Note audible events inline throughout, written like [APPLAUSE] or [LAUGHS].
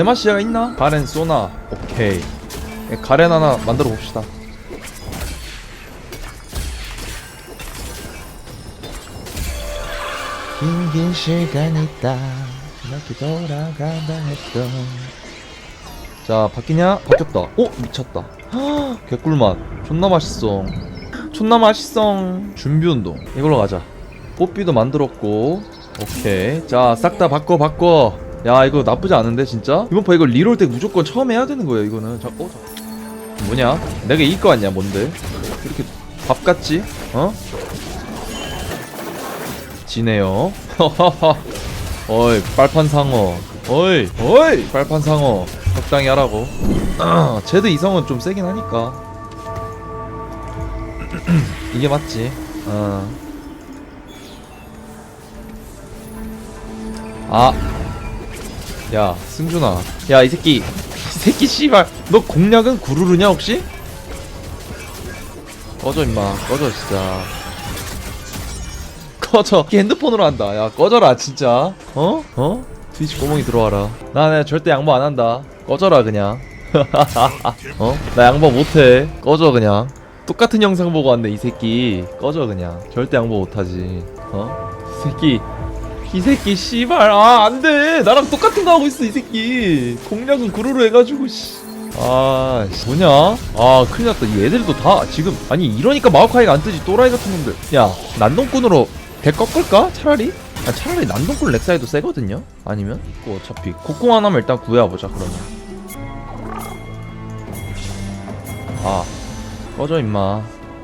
대마시아가 있나? 가렌 소나 오케이. 예, 가렌 하나 만들어 봅시다. 긴 긴 시간 있다. 이렇게 돌아간다 했던. 자 바뀌냐? 바뀌었다. 오 미쳤다. 헉, [GASPS] 개꿀맛. 존나 맛있어. 존나 맛있어. 준비운동. 이걸로 가자. 뽀삐도 만들었고. 오케이. 자 싹 다 바꿔 바꿔 야 이거 나쁘지 않은데 진짜? 이번 파 이거 리롤 때 무조건 처음 해야 되는 거야 이거는. 자, 어, 자. 뭐냐? 내가 이길 거 아니야 뭔데? 이렇게 밥 같지? 어? 지네요. [LAUGHS] 어이 빨판 상어. 어이 어이 빨판 상어. 적당히 하라고. 아, [CLEARS THROAT] 제드 이성은 좀 세긴 하니까. [CLEARS THROAT] 이게 맞지? 어. 아. 야, 승준아. 야, 이 새끼. 이 새끼 씨발. 너 공략은 구루루냐 혹시? 꺼져 임마. 꺼져 진짜. [LAUGHS] 꺼져. 걔 핸드폰으로 한다. 야, 꺼져라 진짜. 어? 어? 트위치 꼬멍이 들어와라. 나, 나 절대 양보 안 한다. 꺼져라 그냥. [LAUGHS] 어? 나 양보 못해. 꺼져 그냥. 똑같은 영상 보고 왔네 이 새끼. 꺼져 그냥. 절대 양보 못하지. 어? 이 새끼. 이 새끼 씨발. 아 안돼. 나랑 똑같은 거 하고 있어 이 새끼. 공략은 구루로 해가지고 씨 아 뭐냐? 아 큰일 났다. 이 애들도 다 지금 아니 이러니까 마오카이가 안 뜨지. 또라이 같은 놈들. 야 난동꾼으로 배 꺾을까? 차라리? 아 차라리 난동꾼 렉사이도 세거든요? 아니면? 있고 어차피. 곡공 하나만 일단 구해보자 그러면. 아 꺼져 임마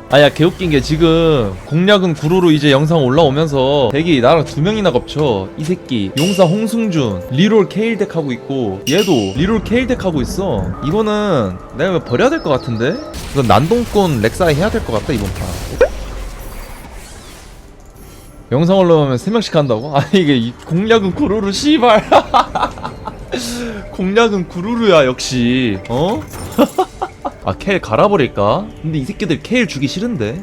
아야 개웃긴 게 지금 공략은 구루로 이제 영상 올라오면서 대기 나랑 두 명이나 겹쳐. 이 새끼 용사 홍승준 리롤 케일덱 하고 있고 얘도 리롤 케일덱 하고 있어. 이거는 내가 버려야 될 것 같은데? 이건 난동꾼 렉사이 해야 될 것 같다 이번 판. 영상 올라오면 3명씩 한다고? [LAUGHS] 아니 이게 이 공략은 구루루 씨발. [LAUGHS] 공략은 구루루야 역시. 어? [LAUGHS] 아 켈 갈아버릴까? 근데 이 새끼들 켈 주기 싫은데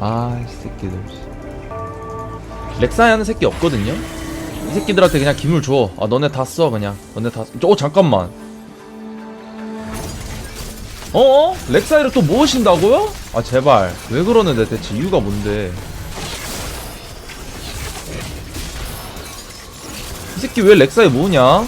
아 이 새끼들 렉사이 하는 새끼 없거든요? 이 새끼들한테 그냥 기물 줘. 아 너네 다 써 그냥. 너네 다. 써. 어 잠깐만. 어? 렉사이를 또 모으신다고요? 아 제발. 왜 그러는데 대체 이유가 뭔데? 이 새끼 왜 렉사이 모으냐?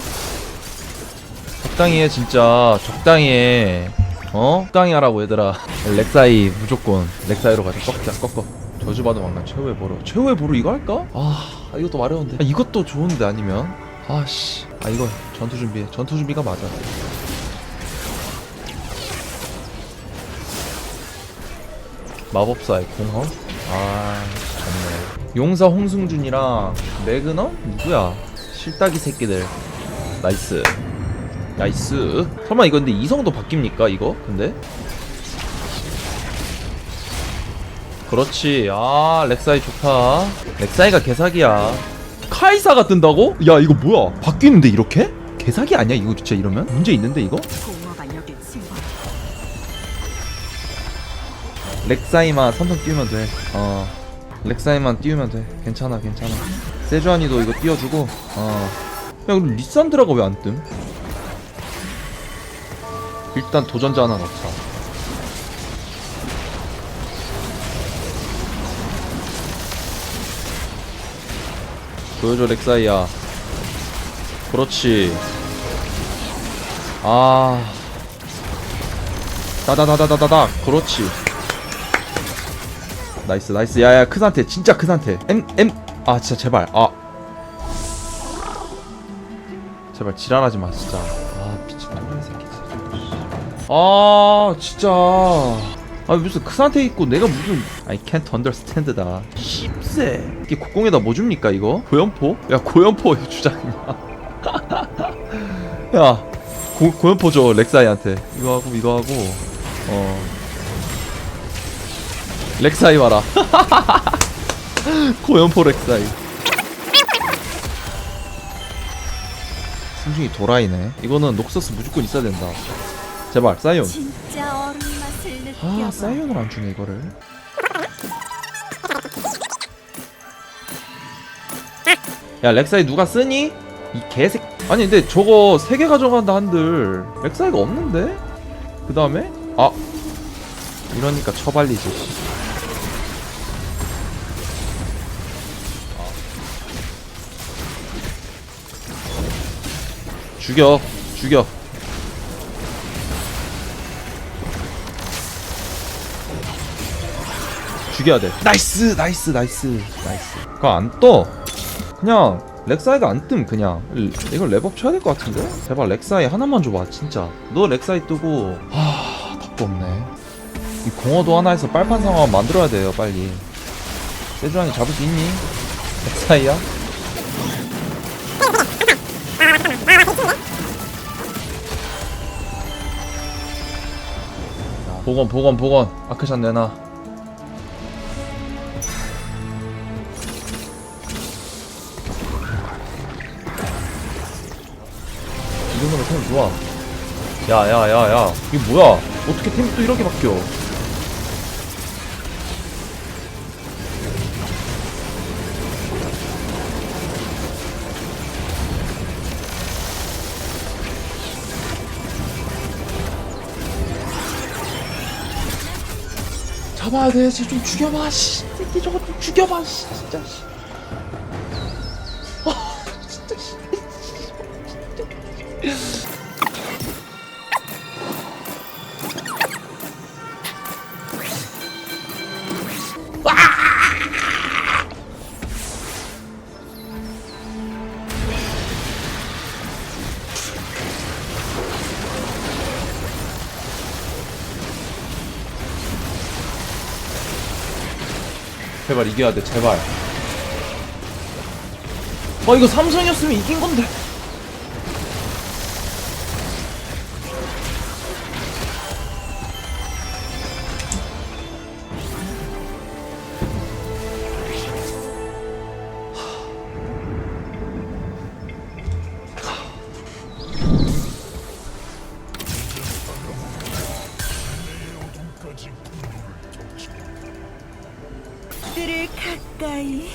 적당히 해 진짜. 적당히 해. 어? 적당히 하라고 얘들아. 렉사이 무조건. 렉사이로 가자. 꺾자 꺾어. 저주받은 왕관 최후의 보루. 최후의 보루 이거 할까? 아 이것도 마려운데. 아, 이것도 좋은데 아니면? 아씨. 아 이거 전투 준비해 전투 준비가 맞아. 마법사의 공허? 아 좋네 용사 홍승준이랑 매그넘? 누구야? 실따기 새끼들. 나이스 나이스 설마 이거 근데 이성도 바뀝니까 이거 근데? 그렇지 아 렉사이 좋다 렉사이가 개사기야 카이사가 뜬다고? 야 이거 뭐야 바뀌는데 이렇게? 개사기 아니야 이거 진짜 이러면? 문제 있는데 이거? 렉사이만 선성 띄우면 돼어 렉사이만 띄우면 돼 괜찮아 괜찮아 세주안이도 이거 띄워주고 어야 그럼 리산드라가 왜 안 뜸? 일단 도전자 하나 넣자. 보여줘 렉사이야. 그렇지. 아. 다다다다다다다. 그렇지. 나이스 나이스. 야야 큰 상태 진짜 큰 상태 엠엠아 진짜 제발. 아. 제발 지랄하지 마 진짜 아 진짜. 아 무슨 큰 상태 있고 내가 무슨 I can't understand다. 씹새 이게 국공에다 뭐 줍니까 이거? 고연포? 야 고연포 [LAUGHS] 주자 그냥. 야 고, 고연포 줘 렉사이한테. 이거 하고 이거 하고. 어. 렉사이 와라. [LAUGHS] 고연포 렉사이. 승중이 도라이네. 이거는 녹서스 무조건 있어야 된다 제발 사이온 진짜 어른 맛을 느껴봐. 아 사이온을 안 주네 이거를 야 렉사이 누가 쓰니? 이 개색 아니 근데 저거 세개 가져간다 한들 맥사이가 없는데? 그 다음에 아 이러니까 처발리지 씨. 죽여 죽여 죽여야 돼. 나이스 나이스 나이스. 나이스. 그거 안떠. 그냥 렉사이가 안 뜸 그냥. 이- 이걸 랩업 쳐야 될 것 같은데? 제발 렉사이 하나만 줘봐 진짜. 너 렉사이 뜨고 하 답도 없네. 이 공허도 하나에서 빨판 상황 만들어야 돼요 빨리. 세주랑이 잡을 수 있니? 렉사이야? 복원 복원 복원 아크샷 내놔 템 좋아 야야야야 이게 뭐야 어떻게 템이 또 이렇게 바뀌어 잡아야 돼. 쟤좀 죽여봐. 씨. 새끼 저거 좀 죽여봐. 씨. 진짜. 씨. 제발 이겨야 돼. 제발. 아 이거 삼성이었으면 이긴 건데.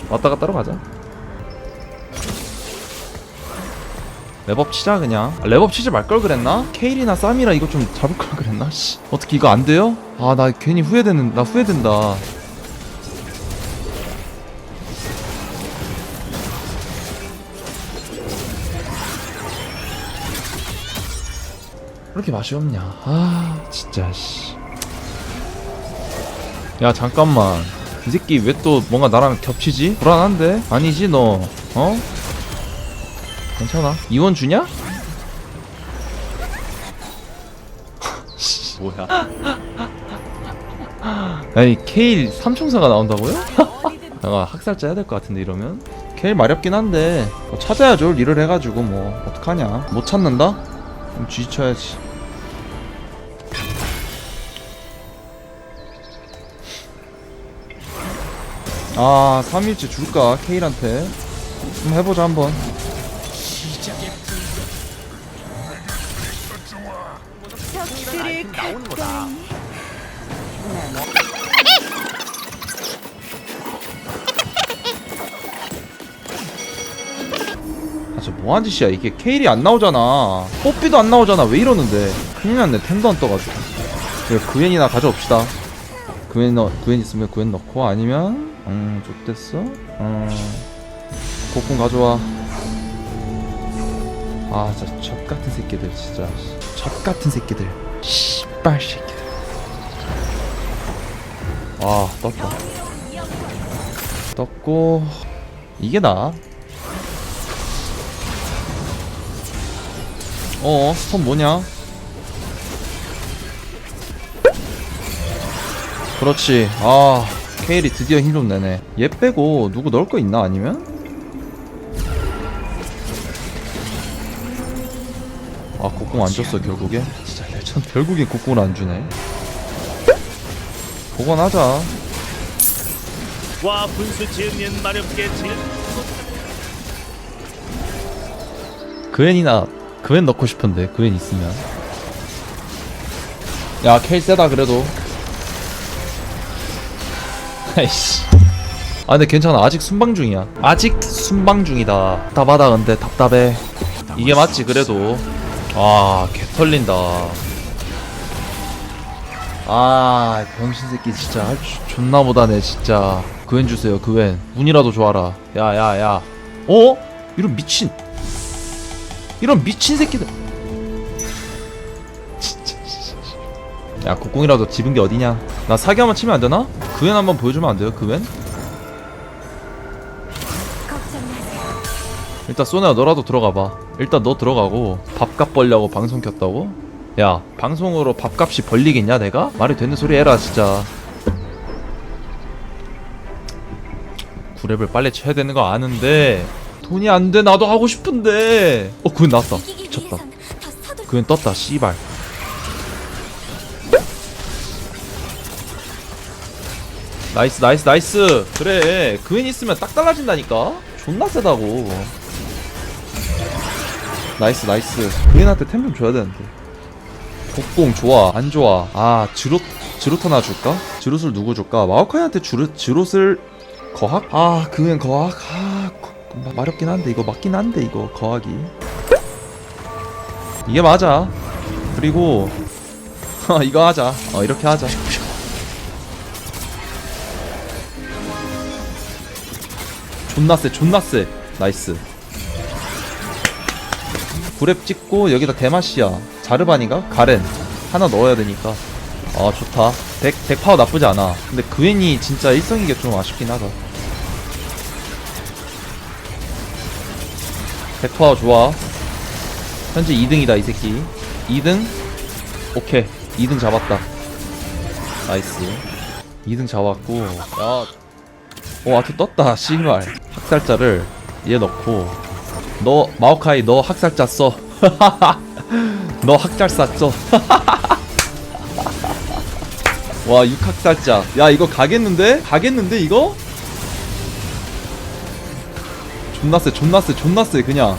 왔다가 따로 가자. 랩업 치자 그냥. 아, 랩업 치지 말 걸 그랬나? 케일이나 쌈이라 이거 좀 잡을 걸 [LAUGHS] 그랬나? 씨. 어떻게 이거 안 돼요? 아 나 괜히 후회되는 나 후회된다. 왜 이렇게 맛이 없냐? 아 진짜 씨. 야 잠깐만 이 새끼 왜 또 뭔가 나랑 겹치지? 불안한데? 아니지 너 어? 괜찮아 이원 주냐? 씨, [LAUGHS] 뭐야 아니 케일 삼총사가 나온다고요? [LAUGHS] 내가 학살자 해야 될 것 같은데 이러면 케일 마렵긴 한데 뭐 찾아야죠 일을 해가지고 뭐 어떡하냐 못 찾는다? 그럼 쥐쳐야지 아 3일째 줄까 케일한테? 한번 해보자 한번. 들을 가까이 아, 저 뭐한 짓이야? 이게 케일이 안 나오잖아. 뽀삐도 안 나오잖아. 왜 이러는데? 큰일 났네 템도 안 떠가지고. 그래 그웬이나 가져옵시다. 그웬 넣 그웬 있으면 그웬 넣고 아니면 음 좋댔어? 음 복분 가져와. 아 진짜 젖 같은 새끼들 진짜. 젖 같은 새끼들. 씨발 새끼들. 아 떴다. 떴고 이게 나아 어, 스톤 뭐냐? 그렇지. 아, 케일이 드디어 힘좀 내네. 얘 빼고 누구 넣을 거 있나 아니면? 아, 곡궁 안 줬어 결국에. 진짜 레전 결국엔 곡궁을 안 주네. 복원하자. 와 분수 지으면 마렵게 질 그웬이나 그웬 넣고 싶은데 그웬 있으면. 야, 케일 세다 그래도. [LAUGHS] 아이씨. 아 근데 괜찮아. 아직 순방 중이야. 아직 순방 중이다. 답답하다 근데. 답답해. 이게 맞지 그래도. 아 개털린다. 아 병신 새끼 진짜. 할 줄 존나 못하네 진짜. 그웬 주세요 그웬. 운이라도 좋아라. 야야야. 어? 이런 미친. 이런 미친 새끼들 야 국궁이라도 집은 게 어디냐 나 사기 한번 치면 안 되나? 그웬 한번 보여주면 안 돼요 그웬? 일단 소네야 너라도 들어가봐 일단 너 들어가고 밥값 벌려고 방송 켰다고? 야 방송으로 밥값이 벌리겠냐 내가? 말이 되는 소리 해라 진짜 9렙을 빨리 쳐야 되는 거 아는데 돈이 안 돼 나도 하고 싶은데 어 그건 나왔다 미쳤다 그건 떴다 씨발 나이스 나이스 나이스. 그래 그웬 있으면 딱 달라진다니까. 존나 세다고. 나이스 나이스. 그웬한테 템 좀 줘야 되는데. 곡봉 좋아 안 좋아? 아 지롯 지롯 하나 줄까? 지롯을 누구 줄까? 마오카이한테 주르, 지롯을 거학? 아 그웬 거학? 아 거- 마- 마렵긴 한데 이거 맞긴 한데 이거 거학이. 이게 맞아. 그리고 [LAUGHS] 이거 하자. 어 이렇게 하자 존나 세 존나 세. 나이스. 구랩 찍고 여기다 데마시아 자르반인가? 가렌. 하나 넣어야 되니까. 아 좋다. 덱, 덱 파워 나쁘지 않아. 근데 그웬이 진짜 일성이게 좀 아쉽긴 하다. 덱 파워 좋아. 현재 2등이다 이 새끼. 2등? 오케이. 2등 잡았다. 나이스. 2등 잡았고. 야 오 아트 떴다 씨발. 학살자를 얘 넣고. 너 마오카이 너 학살자 써 너 [LAUGHS] [LAUGHS] 학살자 써와 6학살자. 야 이거 가겠는데? 가겠는데 이거? 존나 세 존나 세 존나 세 그냥.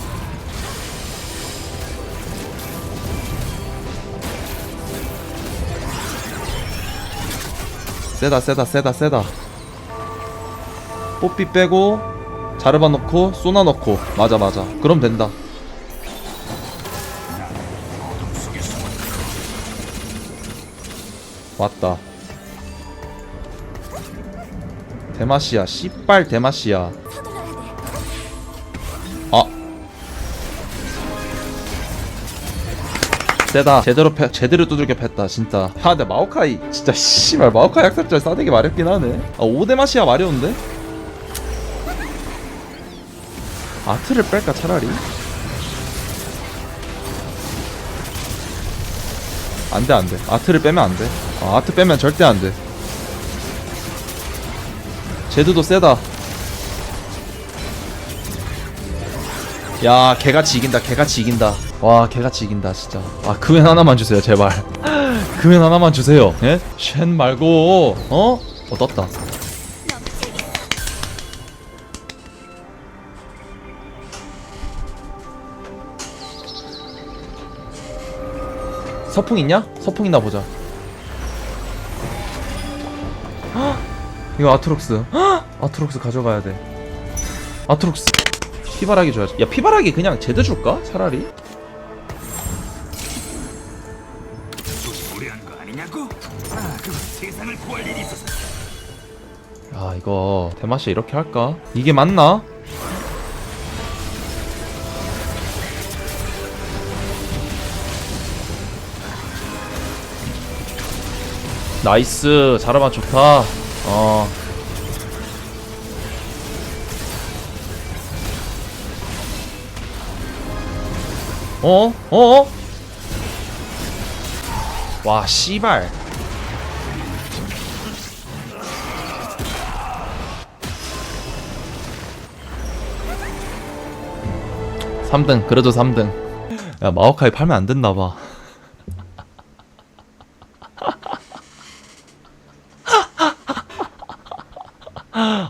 세다 세다 세다 세다 뽀삐 빼고 자르바 넣고 쏘나 넣고. 맞아 맞아. 그럼 된다. 왔다. 대마시아. 씨발 대마시아. 아. 세다. 제대로 패 제대로 두들겨 팼다 진짜. 아 근데 마오카이. 진짜 씨발 마오카이 학살자 싸대기 마렵긴 하네. 아 오데마시아 마려운데 아트를 뺄까 차라리? 안돼 안돼. 아트를 빼면 안돼. 아, 아트 빼면 절대 안돼. 제드도 세다. 야 개같이 이긴다 개같이 이긴다. 와 개같이 이긴다 진짜. 아 그웬 하나만 주세요 제발. [LAUGHS] 그웬 하나만 주세요. 예? 쉔 말고 어? 어 떴다 서풍 있냐? 서풍 있나 보자. 헉! 이거 아트록스. 헉! 아트록스 가져가야 돼. 아트록스. 피바라기 줘야지. 야 피바라기 그냥 제드 줄까? 차라리. 아, 이거 대마시 이렇게 할까? 이게 맞나? 나이스. 자르만 좋다. 어. 어? 어? 와 씨발. 삼등 그래도 3등. 야 마오카이 팔면 안 됐나봐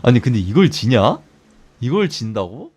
아니 근데 이걸 지냐? 이걸 진다고?